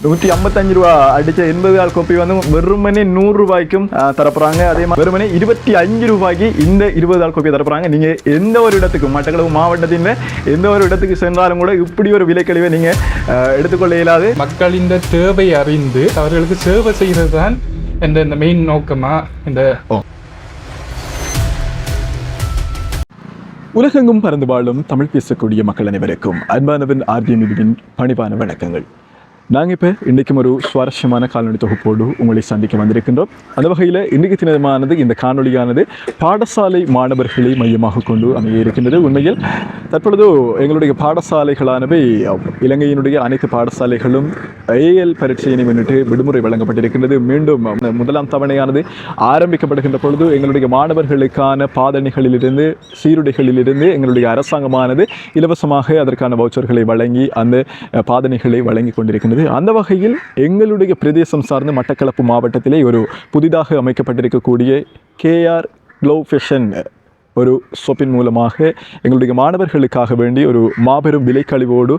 நூற்றி ஐம்பத்தஞ்சு ரூபா. அடிச்ச எண்பது கால் கோப்பி வந்து வெறுமனே நூறு ரூபாய்க்கும் தரப்புறாங்க. அதே மாதிரி வெறுமனே இருபத்தி அஞ்சு ரூபாய்க்கு இந்த இருபது கால் கோப்பி தரப்புறாங்க. நீங்க எந்த ஒரு இடத்துக்கு மட்டக்களப்பு மாவட்டத்தின் எந்த ஒரு இடத்துக்கு சென்றாலும் கூட இப்படி ஒரு விலைக்கழிவை நீங்க ஆஹ், எடுத்துக்கொள்ள இயலாது. மக்களின் தேவை அறிந்து அவர்களுக்கு சேவை செய்கிறது தான் என்ற இந்த மெயின் நோக்கமா இந்த உலகெங்கும் பறந்து வாழும் தமிழ் பேசக்கூடிய மக்கள் அனைவருக்கும் அன்பானவன் ஆர்டிஎம் பணிவான வணக்கங்கள். நாங்கள் இப்போ இன்றைக்கும் ஒரு சுவாரஸ்யமான காணொலி தொகுப்போடு உங்களை சந்திக்க வந்திருக்கின்றோம். அந்த வகையில் இன்றைக்கு தினமானது இந்த காணொளியானது பாடசாலை மாணவர்களை மையமாக கொண்டு அமைய இருக்கின்றது உண்மையில் தற்பொழுது எங்களுடைய பாடசாலைகளானவை இலங்கையினுடைய அனைத்து பாடசாலைகளும் ஏஎல் பரீட்சையினை முன்னிட்டு விடுமுறை வழங்கப்பட்டிருக்கின்றது. மீண்டும் முதலாம் தவணையானது ஆரம்பிக்கப்படுகின்ற பொழுது எங்களுடைய மாணவர்களுக்கான பாதணிகளிலிருந்து சீருடைகளிலிருந்து எங்களுடைய அரசாங்கமானது இலவசமாக அதற்கான வவுச்சர்களை வழங்கி அந்த பாதனைகளை பாதணிகளை வழங்கி கொண்டிருக்கின்றது. அந்த வகையில் எங்களுடைய பிரதேசம் சார்ந்த மட்டக்களப்பு மாவட்டத்திலே ஒரு புதிதாக அமைக்கப்பட்டிருக்கக்கூடிய கேஆர் க்ளோ ஃபெஷன் ஒரு சொப்பின் மூலமாக எங்களுடைய மாணவர்களுக்காக வேண்டி ஒரு மாபெரும் விலைக்கழிவோடு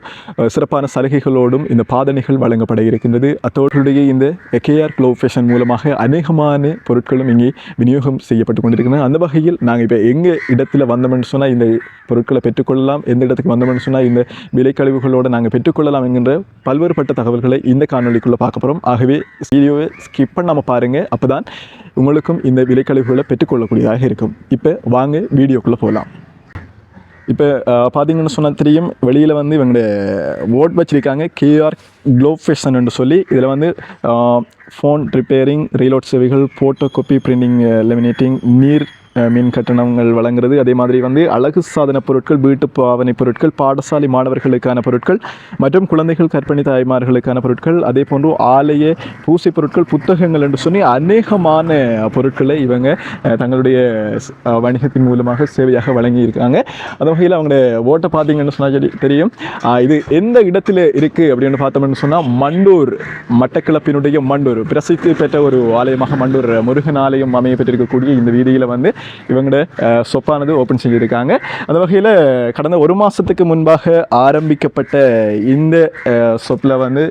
சிறப்பான சலுகைகளோடும் இந்த பாதனைகள் வழங்கப்பட இருக்கின்றது. அத்தோடுடைய இந்த எகேஆர் க்ளோ ஃபேஷன் மூலமாக அநேகமான பொருட்களும் இங்கே விநியோகம் செய்யப்பட்டு கொண்டிருக்கின்றன. அந்த வகையில் நாங்கள் இப்போ எங்கள் இடத்துல வந்தோம்னு சொன்னால் இந்த பொருட்களை பெற்றுக்கொள்ளலாம் எந்த இடத்துக்கு வந்தோம்னு சொன்னால் இந்த விலைக்கழிவுகளோடு நாங்கள் பெற்றுக்கொள்ளலாம் என்கின்ற பல்வேறுபட்ட தகவல்களை இந்த காணொளிக்குள்ளே பார்க்க போகிறோம் ஆகவே வீடியோவை ஸ்கிப் பண்ணாமல் பாருங்கள் அப்போ தான் உங்களுக்கும் இந்த விலைக்கழிவுகளை பெற்றுக்கொள்ளக்கூடியதாக இருக்கும். இப்போ வாங்க வீடியோக்குள்ளே போகலாம் இப்போ பார்த்தீங்கன்னு சொன்னால் தெரியும் வெளியில் வந்து இவங்களுடைய ஓட் வச்சுருக்காங்க. கேஆர் க்ளோ ஃபேஷன் சொல்லி இதில் வந்து ஃபோன் ரிப்பேரிங் ரீலோட் சேவைகள் ஃபோட்டோ காப்பி பிரிண்டிங் லெமினேட்டிங் நீர் மின் கட்டணங்கள் வழங்குறது. அதே மாதிரி வந்து அழகு சாதன பொருட்கள் வீட்டு பாவனை பொருட்கள் பாடசாலை மாணவர்களுக்கான பொருட்கள் மற்றும் குழந்தைகள் கர்ப்பிணி தாய்மார்களுக்கான பொருட்கள். அதே போன்று ஆலய பூசை பொருட்கள் புத்தகங்கள் என்று சொல்லி அநேகமான பொருட்களை இவங்க தங்களுடைய வணிகத்தின் மூலமாக சேவையாக வழங்கி இருக்காங்க அந்த வகையில் அவங்களுடைய ஓட்டை பார்த்தீங்கன்னு சொன்னால் தெரியும்? இது எந்த இடத்துல இருக்குது அப்படின்னு பார்த்தோம்னு சொன்னால் மண்டூர் மட்டக்கிளப்பினுடைய மண்டூர். பிரசித்தி பெற்ற ஒரு ஆலயமாக மண்டூர் முருகன் ஆலயம் அமைய பெற்றிருக்கக்கூடிய இந்த வீதியில் வந்து இவங்களோட சொப்பானது ஓப்பன் செஞ்சுருக்காங்க. அந்த வகையில் கடந்த ஒரு மாதத்துக்கு முன்பாக ஆரம்பிக்கப்பட்ட இந்த சொப்பில் வந்து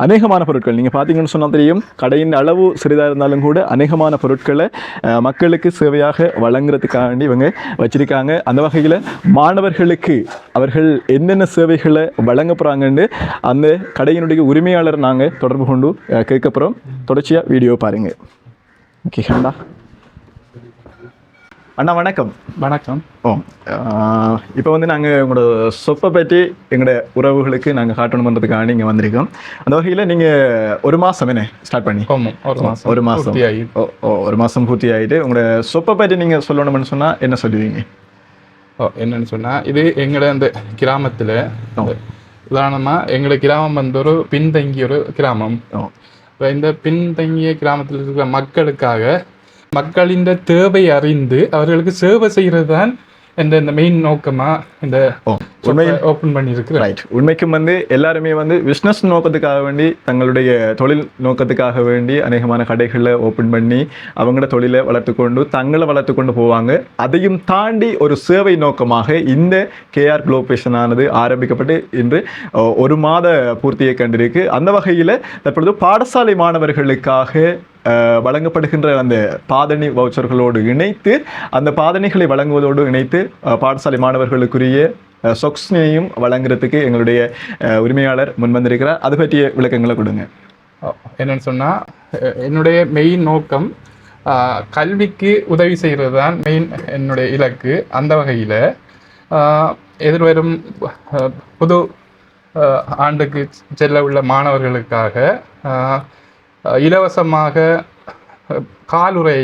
அநேகமான பொருட்கள். நீங்கள் பார்த்தீங்கன்னு சொன்னால் தெரியும் கடையின் அளவு சிறிதாக இருந்தாலும் கூட அநேகமான பொருட்களை அஹ், மக்களுக்கு சேவையாக வழங்குறதுக்காண்டி இவங்க வச்சிருக்காங்க. அந்த வகையில் மாணவர்களுக்கு அவர்கள் என்னென்ன சேவைகளை வழங்க போகிறாங்கன்னு அந்த கடையினுடைய உரிமையாளர் நாங்கள் தொடர்பு கொண்டு கேட்க போகிறோம் தொடர்ச்சியாக வீடியோ பாருங்கள் ஓகே அண்ணா வணக்கம். வணக்கம். ஓ இப்போ வந்து நாங்கள் உங்களோட சொப்பை பற்றி எங்களோட உறவுகளுக்கு நாங்கள் காட்டணுன்றதுக்காக இங்கே வந்திருக்கோம். அந்த வகையில் நீங்கள் ஒரு மாதம் என்ன ஸ்டார்ட் பண்ணி? ஒரு மாதம் ஒரு மாதம் ஓ ஓ ஒரு மாதம் பூர்த்தி ஆகிட்டு உங்களோட சொப்பை பற்றி நீங்கள் சொல்லணும்னு சொன்னால் என்ன சொல்லுவீங்க? ஓ என்னன்னு சொன்னா இது எங்களோட அந்த கிராமத்துல உதாரணமா எங்களோட கிராமம் வந்து ஒரு பின்தங்கிய ஒரு கிராமம். ஓ. இப்ப இந்த பின்தங்கிய கிராமத்தில் இருக்கிற மக்களுக்காக மக்களின் தேவை அறிந்து அவர்களுக்கு சேவை செய்கிறது தான் இந்த மெயின் நோக்கமா இந்த ஓ உண்மையில் ஓப்பன் பண்ணியிருக்கிறேன். ரைட் உண்மைக்கும் வந்து எல்லாருமே வந்து பிஸ்னஸ் நோக்கத்துக்காக வேண்டி தங்களுடைய தொழில் நோக்கத்துக்காக வேண்டி அநேகமான கடைகளை ஓப்பன் பண்ணி அவங்களோட தொழிலை வளர்த்து கொண்டு தங்களை வளர்த்து கொண்டு போவாங்க. அதையும் தாண்டி ஒரு சேவை நோக்கமாக இந்த கேஆர் குளோபேஷன் ஆனது ஆரம்பிக்கப்பட்டு இன்று ஒரு மாத பூர்த்தியை கண்டிருக்கு. அந்த வகையில் தற்பொழுது பாடசாலை மாணவர்களுக்காக வழங்கப்படுகின்ற அந்த பாதணி வவுச்சர்களோடு இணைத்து அந்த பாதணிகளை வழங்குவதோடு இணைத்து பாடசாலை மாணவர்களுக்குரிய சொக்ஸ்னையும் வழங்குறதுக்கு எங்களுடைய உரிமையாளர் முன்வந்திருக்கிறார். அது பற்றிய விளக்கங்களை கொடுங்க. என்னன்னு சொன்னால் என்னுடைய மெயின் நோக்கம் கல்விக்கு உதவி செய்கிறது தான் மெயின் என்னுடைய இலக்கு. அந்த வகையில் எதிர்வரும் புது ஆண்டுக்கு செல்ல உள்ள மாணவர்களுக்காக இலவசமாக ஆஹ், காலுறை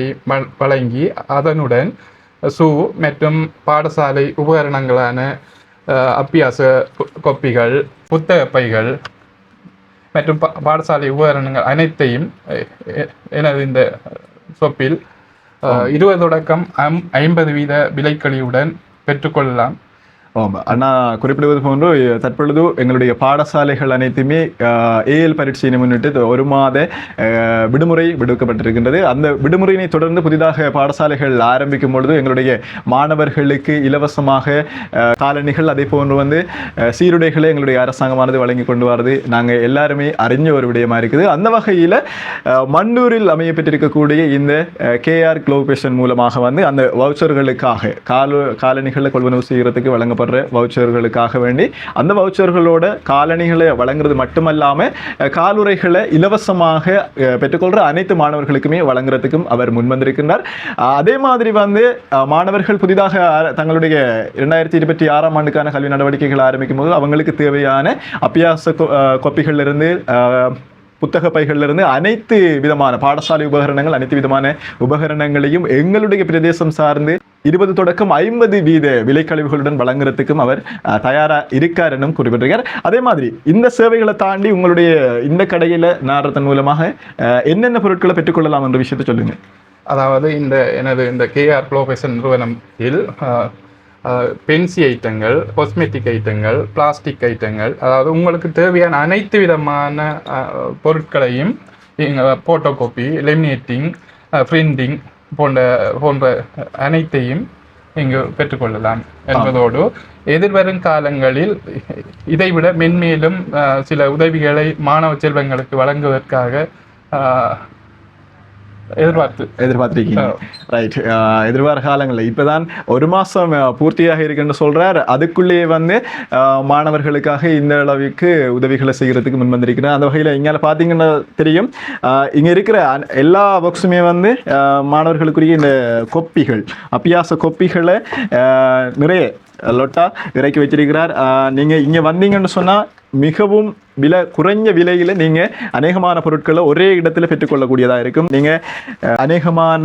வழங்கி அதனுடன் ஷூ மற்றும் பாடசாலை உபகரணங்களான அப்பியாச கொப்பிகள் புத்தக பைகள் மற்றும் பா- பாடசாலை உபகரணங்கள் அனைத்தையும் எனது இந்த சொப்பில் இருபது தொடக்கம் ஐம் ஐம்பது வீத விலைக்கழிவுடன் பெற்றுக்கொள்ளலாம். ஆமாம் அண்ணா குறிப்பிடுவது போன்று தற்பொழுது எங்களுடைய பாடசாலைகள் அனைத்துமே ஏஎல் பரீட்சையினை முன்னிட்டு ஒரு மாத விடுமுறை விடுக்கப்பட்டிருக்கின்றது. அந்த விடுமுறையினை தொடர்ந்து புதிதாக பாடசாலைகள் ஆரம்பிக்கும் பொழுது எங்களுடைய மாணவர்களுக்கு இலவசமாக காலணிகள் அதே போன்று வந்து சீருடைகளை எங்களுடைய அரசாங்கமானது வழங்கி கொண்டு வருது. நாங்கள் எல்லாருமே அறிஞ்ச ஒரு விடயமா இருக்குது. அந்த வகையில் மண்ணூரில் அமையப்பட்டிருக்கக்கூடிய இந்த கேஆர் குளோபேஷன் மூலமாக வந்து அந்த வவுச்சர்களுக்காக கால காலணிகளை கொள்வனவு செய்கிறதுக்கு வழங்கப்படுற வவுச்சர்களுக்காக வேண்டி அந்த வவுச்சர்களோட காலணிகளை வழங்குறது மட்டுமல்லாமல் காலுறைகளை இலவசமாக பெற்றுக்கொள்கிற அனைத்து மாணவர்களுக்குமே வழங்குறதுக்கும் அவர் முன்வந்திருக்கின்றார். வந்திருக்கின்றார் அதே மாதிரி வந்து மாணவர்கள் புதிதாக தங்களுடைய இரண்டாயிரத்தி இருபத்தி ஆறாம் ஆண்டுக்கான கல்வி நடவடிக்கைகள் ஆரம்பிக்கும் போது அவங்களுக்கு தேவையான அபியாச கொப்பிகளிலிருந்து புத்தக பைகளிலிருந்து அனைத்து விதமான பாடசாலை உபகரணங்கள் அனைத்து விதமான உபகரணங்களையும் எங்களுடைய பிரதேசம் சார்ந்து இருபது தொடக்கம் ஐம்பது வீத விலைக்கழிவுகளுடன் வழங்குறதுக்கும் அவர் தயாராக இருக்கார் என்னும் குறிப்பிட்டிருக்கார். அதே மாதிரி இந்த சேவைகளை தாண்டி உங்களுடைய இந்த கடையில் நாடுறதன் மூலமாக என்னென்ன பொருட்களை பெற்றுக்கொள்ளலாம் என்ற விஷயத்தை சொல்லுங்கள் அதாவது இந்த எனது இந்த கேஆர் குளோபேஷன் நிறுவனத்தில் பென்சி ஐட்டங்கள் காஸ்மெட்டிக் ஐட்டங்கள் பிளாஸ்டிக் ஐட்டங்கள் அதாவது உங்களுக்கு தேவையான அனைத்து விதமான பொருட்களையும் பொருட்களையும் ஃபோட்டோ காப்பி லெமினேட்டிங் பிரிண்டிங் போன்ற போன்ற அனைத்தையும் இங்கு பெற்றுக்கொள்ளலாம் என்பதோடு எதிர்வரும் காலங்களில் இதைவிட மென்மேலும் சில உதவிகளை மாணவ செல்வங்களுக்கு வழங்குவதற்காக எதிர்பார்த்து. எதிர்பார்த்திருக்கீங்க. ரைட் எதிர்வார காலங்களில் இப்போதான் ஒரு மாதம் பூர்த்தியாக இருக்குன்னு சொல்றார். அதுக்குள்ளேயே வந்து மாணவர்களுக்காக இந்த அளவுக்கு உதவிகளை செய்கிறதுக்கு முன் வந்திருக்கிறேன் அந்த வகையில் இங்கே பார்த்தீங்கன்னா தெரியும் இங்க இருக்கிற எல்லா ஒர்க்ஸுமே வந்து மாணவர்களுக்குரிய இந்த கொப்பிகள் அபியாச கொப்பிகளை நிறைய லொட்டா இறக்கி வச்சிருக்கிறார். அஹ், நீங்க இங்க வந்தீங்கன்னு சொன்னா மிகவும் விலை குறைஞ்ச விலையில் நீங்கள் அநேகமான பொருட்களை ஒரே இடத்துல பெற்றுக்கொள்ளக்கூடியதாக இருக்கும். நீங்கள் அநேகமான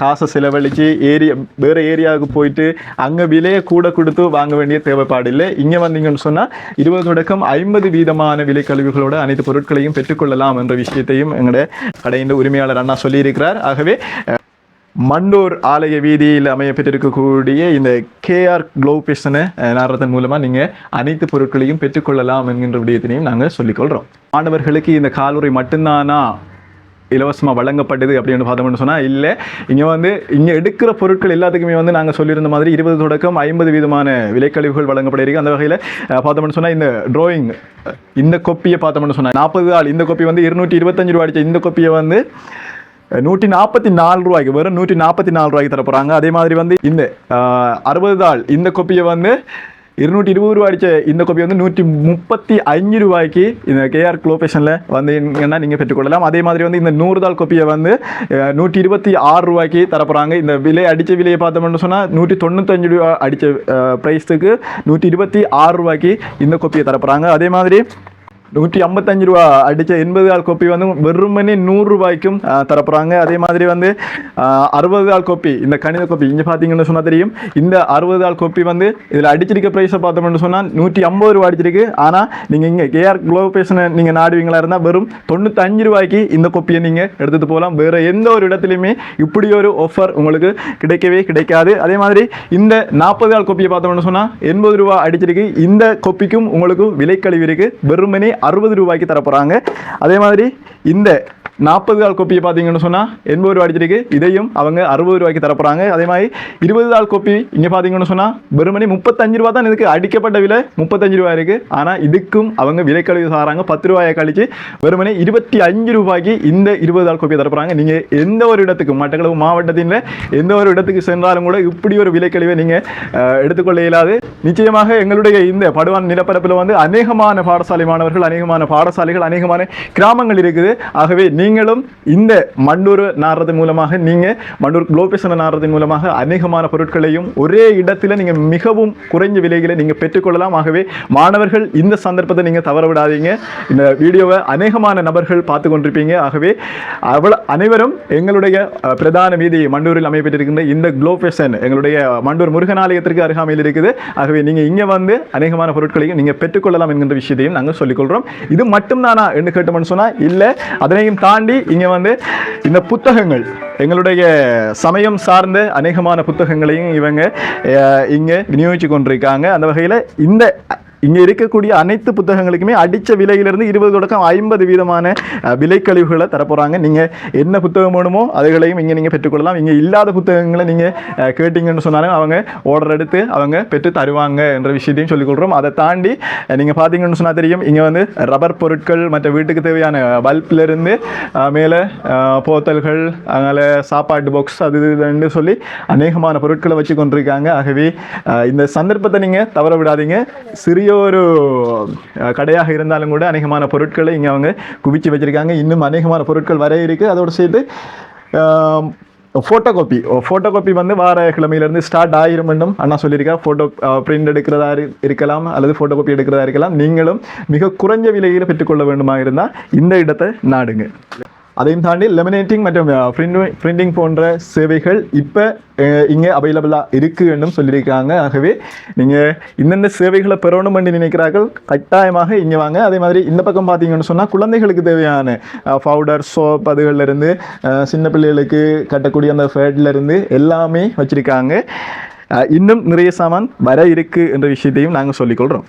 காசை செலவழித்து ஏரியா வேறு ஏரியாவுக்கு போயிட்டு அங்கே விலையை கூட கொடுத்து வாங்க வேண்டிய தேவைப்பாடு இல்லை இங்கே வந்தீங்கன்னு சொன்னால் இருபது தொடக்கம் ஐம்பது வீதமான விலை கழிவுகளோட அனைத்து பொருட்களையும் பெற்றுக்கொள்ளலாம் என்ற விஷயத்தையும் எங்களுடைய கடையின் உரிமையாளர் அண்ணா சொல்லியிருக்கிறார். ஆகவே மண்டூர் ஆலய வீதியில் அமையப்பட்டிருக்கக்கூடிய இந்த கேஆர் க்ளோபேஷனை நாடுறதன் மூலமாக நீங்கள் அனைத்து பொருட்களையும் பெற்றுக்கொள்ளலாம் என்கின்ற விடயத்தினையும் நாங்கள் சொல்லிக்கொள்கிறோம் மாணவர்களுக்கு இந்த காலுறை மட்டும்தானா இலவசமாக வழங்கப்பட்டது அப்படின்னு பார்த்தோம்னு சொன்னால் இல்லை. இங்கே வந்து இங்கே எடுக்கிற பொருட்கள் எல்லாத்துக்குமே வந்து நாங்கள் சொல்லியிருந்த மாதிரி இருபது தொடக்கம் ஐம்பது விதமான விலைக்கழிவுகள் வழங்கப்பட அந்த வகையில் பார்த்தோம்னு சொன்னால் இந்த ட்ராயிங் இந்த கொப்பியை பார்த்தோம்னு சொன்னால் நாற்பது ஆள் இந்த கொப்பி வந்து இருநூற்றி இருபத்தஞ்சு ரூபா அடித்த இந்த கொப்பியை வந்து நூற்றி நாற்பத்தி நாலு ரூபாய்க்கு வெறும் நூற்றி நாற்பத்தி நாலு ரூபாய்க்கு தர போகிறாங்க அதே மாதிரி வந்து இந்த அறுபது தாள் இந்த கொப்பியை வந்து இருநூற்றி இருபது ரூபா அடித்த இந்த கொப்பி வந்து நூற்றி முப்பத்தி அஞ்சு ரூபாய்க்கு இந்த கேஆர் குளோபேஷனில் என்ன நீங்கள் பெற்றுக்கொள்ளலாம். அதே மாதிரி வந்து இந்த நூறு தாள் கொப்பியை வந்து நூற்றி இருபத்தி ஆறு ரூபாய்க்கு தரப்போகிறாங்க இந்த விலை அடித்த விலையை பார்த்தோம்னு சொன்னால் நூற்றி தொண்ணூத்தஞ்சு ரூபா அடித்த ப்ரைஸுக்கு நூற்றி இருபத்தி ஆறு ரூபாய்க்கு இந்த கொப்பியை தரப்போகிறாங்க அதே மாதிரி நூற்றி ஐம்பத்தஞ்சு ரூபா. அடித்த எண்பது ஆள் கோப்பி வந்து வெறுமனே நூறுரூபாய்க்கும் தரப்போகிறாங்க அதே மாதிரி வந்து அறுபது ஆள் கோப்பி இந்த கணித கோப்பி. இங்கே பார்த்தீங்கன்னு சொன்னால் தெரியும். இந்த அறுபது ஆள் கோப்பி வந்து இதில் அடிச்சிருக்க ப்ரைஸை பார்த்தோம்னு சொன்னால் நூற்றி ஐம்பது ரூபா அடிச்சிருக்கு. ஆனால் நீங்கள் இங்கே கேஆர் குளோபேஷனை நீங்கள் நாடுவீங்களா இருந்தால் வெறும் தொண்ணூத்தஞ்சு ரூபாய்க்கு இந்த கோப்பியை நீங்கள் எடுத்துகிட்டு போகலாம். வேறு எந்த ஒரு இடத்துலையுமே இப்படி ஒரு ஆஃபர் உங்களுக்கு கிடைக்கவே கிடைக்காது. அதே மாதிரி இந்த நாற்பது ஆள் கோப்பியை பார்த்தோம்னு சொன்னால் எண்பது ரூபா அடிச்சிருக்கு. இந்த கோப்பிக்கும் உங்களுக்கு விலைக்கழிவு இருக்குது வெறுமனே அறுபது ரூபாய்க்கு தரப்போகிறாங்க அதே மாதிரி இந்த நாற்பது நாள் கோப்பியை பார்த்தீங்கன்னு சொன்னால் எண்பது ரூபா அடிச்சிருக்கு. இதையும் அவங்க அறுபது ரூபாய்க்கு தரப்போகிறாங்க அதே மாதிரி இருபது நாள் கோப்பி இங்கே பார்த்தீங்கன்னு சொன்னால் வெறுமனே முப்பத்தஞ்சு ரூபா தான் இதுக்கு அடிக்கப்பட்ட விலை. முப்பத்தஞ்சு ரூபாய் இருக்குது ஆனால் இதுக்கும் அவங்க விலைக்கழிவு சாராங்க. பத்து ரூபாயை கழிச்சு வெறுமனே இருபத்தி அஞ்சு ரூபாய்க்கு இந்த இருபது நாள் கோப்பியை தரப்போகிறாங்க நீங்கள் எந்த ஒரு இடத்துக்கு மட்டக்களவு மாவட்டத்தில் எந்த ஒரு இடத்துக்கு சென்றாலும் கூட இப்படி ஒரு விலைக்கழிவை நீங்கள் எடுத்துக்கொள்ள இயலாது. நிச்சயமாக எங்களுடைய இந்த படுவான் நிலப்பரப்பில் வந்து அநேகமான பாடசாலை மாணவர்கள் அநேகமான பாடசாலைகள் அநேகமான கிராமங்கள் இருக்குது. ஆகவே நீங்களும் இந்த மண்டூர் நாடுறது மூலமாக நீங்கள் மண்டூர் குளோபேஷனை நாடுறது மூலமாக அநேகமான பொருட்களையும் ஒரே இடத்துல நீங்கள் மிகவும் குறைஞ்ச விலைகளை நீங்கள் பெற்றுக்கொள்ளலாம். ஆகவே மாணவர்கள் இந்த சந்தர்ப்பத்தை நீங்கள் தவற விடாதீங்க இந்த வீடியோவை அநேகமான நபர்கள் பார்த்து கொண்டிருப்பீங்க. ஆகவே அவ்வளோ அனைவரும் எங்களுடைய பிரதான வீதி மண்டூரில் அமையப்பட்டிருக்கின்ற இந்த குளோபேஷன் எங்களுடைய மண்டூர் முருகனாலயத்திற்கு அருகாமையில் இருக்குது. ஆகவே நீங்கள் இங்கே வந்து அநேகமான பொருட்களையும் நீங்கள் பெற்றுக்கொள்ளலாம் என்கின்ற விஷயத்தையும் நாங்கள் சொல்லிக்கொள்கிறோம். இது மட்டும்தானா என்று கேட்டோம்னு சொன்னால் இல்லை அதனையும் தான் தாண்டி இங்கே வந்து இந்த புத்தகங்கள் எங்களுடைய சமயம் சார்ந்த அநேகமான புத்தகங்களையும் இவங்க இங்கே விநியோகிச்சு கொண்டிருக்காங்க. அந்த வகையில் இந்த இங்கே இருக்கக்கூடிய அனைத்து புத்தகங்களுக்குமே அடித்த விலையிலிருந்து இருபது தொடக்கம் ஐம்பது வீதமான விலைக்கழிவுகளை தரப்போகிறாங்க நீங்கள் என்ன புத்தகம் வேணுமோ அதுகளையும் இங்கே நீங்கள் பெற்றுக்கொள்ளலாம். இங்கே இல்லாத புத்தகங்களை நீங்கள் கேட்டிங்கன்னு சொன்னாலும் அவங்க ஆர்டர் எடுத்து அவங்க பெற்று தருவாங்க என்ற விஷயத்தையும் சொல்லிக் அதை தாண்டி நீங்கள் பார்த்தீங்கன்னு சொன்னால் தெரியும் இங்கே வந்து ரப்பர் பொருட்கள் மற்ற வீட்டுக்கு தேவையான பல்ப்லேருந்து மேலே போத்தல்கள் அதனால் சாப்பாட்டு பாக்ஸ் அது இதுன்னு சொல்லி அநேகமான பொருட்களை வச்சு கொண்டிருக்காங்க. ஆகவே இந்த சந்தர்ப்பத்தை நீங்கள் தவற விடாதீங்க. சிறிய ஒரு கடையாக இருந்தாலும் கூட அநேகமான பொருட்களை இங்கே அவங்க குவிச்சு வச்சுருக்காங்க. இன்னும் அநேகமான பொருட்கள் வர இருக்குது அதோடு சேர்த்து ஃபோட்டோ காப்பி ஃபோட்டோ காப்பி வந்து வார கிழமையிலேருந்து ஸ்டார்ட் ஆயிரும் என்றும் அண்ணா சொல்லியிருக்கா ஃபோட்டோ பிரிண்ட் எடுக்கிறதா இருக்கலாம் அல்லது ஃபோட்டோ காப்பி எடுக்கிறதா இருக்கலாம். நீங்களும் மிக குறைஞ்ச விலையில் பெற்றுக்கொள்ள வேண்டுமா இருந்தால் இந்த இடத்தை நாடுங்க. அதையும் தாண்டி லெமினேட்டிங் மற்றும் பிரிண்டிங் போன்ற சேவைகள் இப்போ இங்கே அவைலபிளாக இருக்குது என்றும் சொல்லியிருக்காங்க. ஆகவே நீங்கள் இந்தந்த சேவைகளை பெறணும் என்று நினைக்கிறார்கள் கட்டாயமாக இங்கே வாங்க. அதே மாதிரி இந்த பக்கம் பார்த்தீங்கன்னு சொன்னால் குழந்தைகளுக்கு தேவையான பவுடர் சோப் அதுகள்லேருந்து சின்ன பிள்ளைகளுக்கு கட்டக்கூடிய அந்த ஃபேட்லேருந்து எல்லாமே வச்சுருக்காங்க. இன்னும் நிறைய சாமான் வர இருக்கு என்ற விஷயத்தையும் நாங்கள் சொல்லிக்கொள்கிறோம்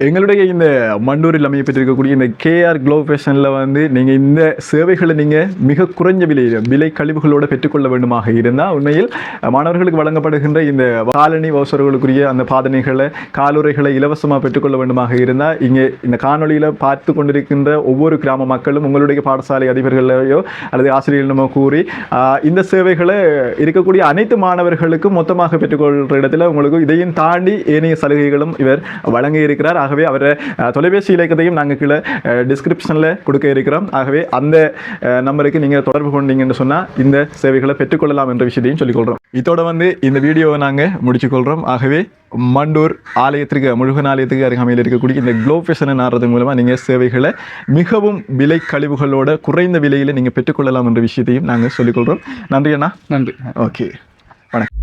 எங்களுடைய இந்த மண்டூரில் அமையப்பட்டிருக்கக்கூடிய இந்த கேஆர் க்ளோ ஃபேஷனில் வந்து நீங்கள் இந்த சேவைகளை நீங்கள் மிக குறைஞ்ச விலையில் விலை கழிவுகளோடு பெற்றுக்கொள்ள வேண்டுமாக இருந்தால் உண்மையில் மாணவர்களுக்கு வழங்கப்படுகின்ற இந்த காலனி வவுசர்களுக்குரிய அந்த பாதனைகளை காலுறைகளை இலவசமாக பெற்றுக்கொள்ள வேண்டுமாக இருந்தால் இங்கே இந்த காணொளியில் பார்த்து கொண்டிருக்கின்ற ஒவ்வொரு கிராம மக்களும் உங்களுடைய பாடசாலை அதிபர்களையோ அல்லது ஆசிரியர்களிடமோ கூறி இந்த சேவைகளை இருக்கக்கூடிய அனைத்து மாணவர்களுக்கும் மொத்தமாக பெற்றுக்கொள்கிற இடத்துல உங்களுக்கு இதையும் தாண்டி ஏனைய சலுகைகளும் இவர் வழங்க இருக்கிறார். ஆகவே அவரை தொலைபேசி இலக்கத்தையும் நாங்கள் கீழே டிஸ்கிரிப்ஷனில் கொடுக்க இருக்கிறோம். ஆகவே அந்த நம்பருக்கு நீங்கள் தொடர்பு கொண்டீங்கன்னு சொன்னால் இந்த சேவைகளை பெற்றுக்கொள்ளலாம் என்ற விஷயத்தையும் சொல்லிக்கொள்கிறோம் இதோட வந்து இந்த வீடியோவை நாங்கள் முடிச்சுக்கொள்கிறோம் ஆகவே மண்டூர் ஆலயத்திற்கு முருகன் ஆலயத்துக்கு அருகாமையில் இருக்கக்கூடிய இந்த க்ளோ ஃபேஷனை நாடுறது மூலமாக நீங்கள் சேவைகளை மிகவும் விலை கழிவுகளோட குறைந்த விலையில் நீங்கள் பெற்றுக்கொள்ளலாம் என்ற விஷயத்தையும் நாங்கள் சொல்லிக்கொள்கிறோம் நன்றி அண்ணா. நன்றி. ஓகே. வணக்கம்.